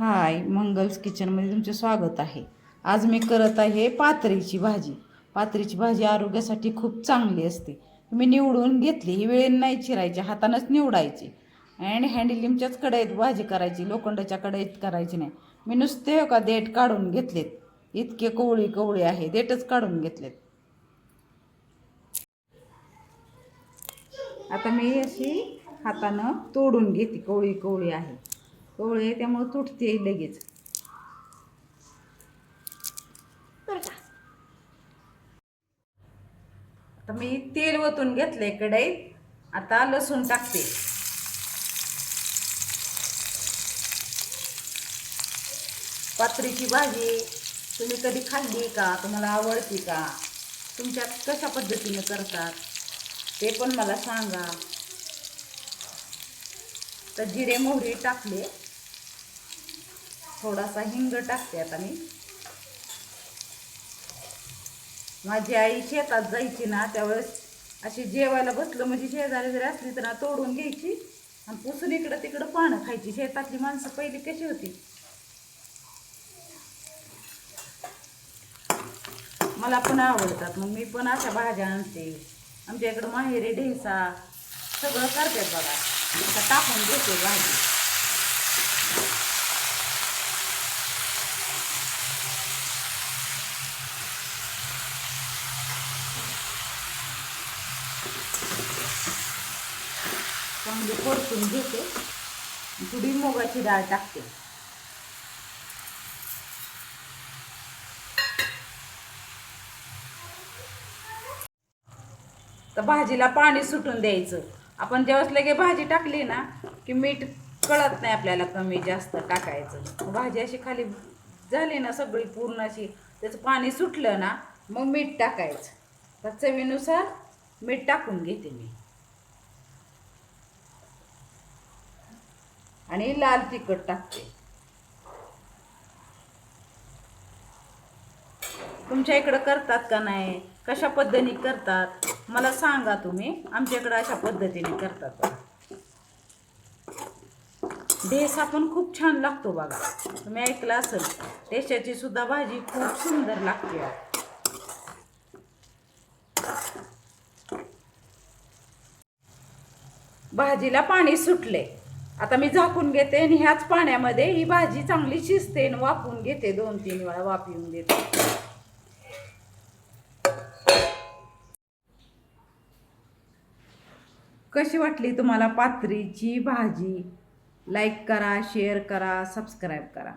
हाय मंगल्स किचनमध्ये तुमचे स्वागत आहे. आज मी करत आहे पात्रीची भाजी. पात्रीची भाजी आरोग्यासाठी खूप चांगली असते. मी निवडून घेतली ही वेळेने नाही चिरायची हातानंच निवडायची. आणि हँडलिमच्याच कढईत भाजी करायची लोखंडाच्या कढईत करायची नाही. मी नुसते हो का देठ काढून घेतलेत. इतके कोवळी कवळी आहे देठच काढून घेतलेत. आता मी अशी हातानं तोडून घेते कोवळी कोवळी आहे. कवळी आहे त्यामुळे तुटते लगेच. आता मी तेल ओतून घेतलंय कढईत आता लसूण टाकते. पात्रीची भाजी तुम्ही कधी खाल्ली का? तुम्हाला आवडती का? तुमच्यात कशा पद्धतीने करतात? ते पण मला सांगा. तर जिरे मोहरी टाकले. थोडासा हिंग टाकते आता मी. माझी आई शेतात जायची ना त्यावेळेस अशी जेवायला बसलं म्हणजे शेजारी जरी असली तर ना तोडून घ्यायची आणि पुसून इकडं तिकडं पानं खायची. शेतातली माणसं पहिली कशी होती? मला पण आवडतात. मग मी पण अशा भाज्या आणते. आमच्या इकडं माहेरी ढेसा सगळं करतात बघा. आता टाकून घेते भाजी. चांगली परतून घेते. थोडी मुगाची डाळ टाकते. तर भाजीला पाणी सुटून द्यायचं. आपण जेव्हाच लगे भाजी टाकली ना की मीठ कळत नाही आपल्याला कमी जास्त टाकायचं. भाजी अशी खाली झाली ना सगळी पूर्ण अशी त्याचं पाणी सुटलं ना मग मीठ टाकायचं. तर चवीनुसार मीठ टाकून घेते मी. आणि लाल तिखट टाकते. तुमच्या इकडं करतात का नाही? कशा पद्धतीने करतात? मला सांगा तुम्ही. आमच्याकडं अशा पद्धतीने करतात बघा. पण खूप छान लागतो बघा. तुम्ही ऐकलं असेल डेशाची सुद्धा भाजी खूप सुंदर लागते. भाजीला पाणी सुटले. आता मी झाकून घेते आणि ह्याच पाण्यामध्ये ही भाजी चांगली शिजते आणि वापून घेते. दोन तीन वेळा वापरून घेते. देते कशी वाटली तुम्हाला पात्रीची भाजी? लाईक करा शेअर करा सबस्क्राईब करा.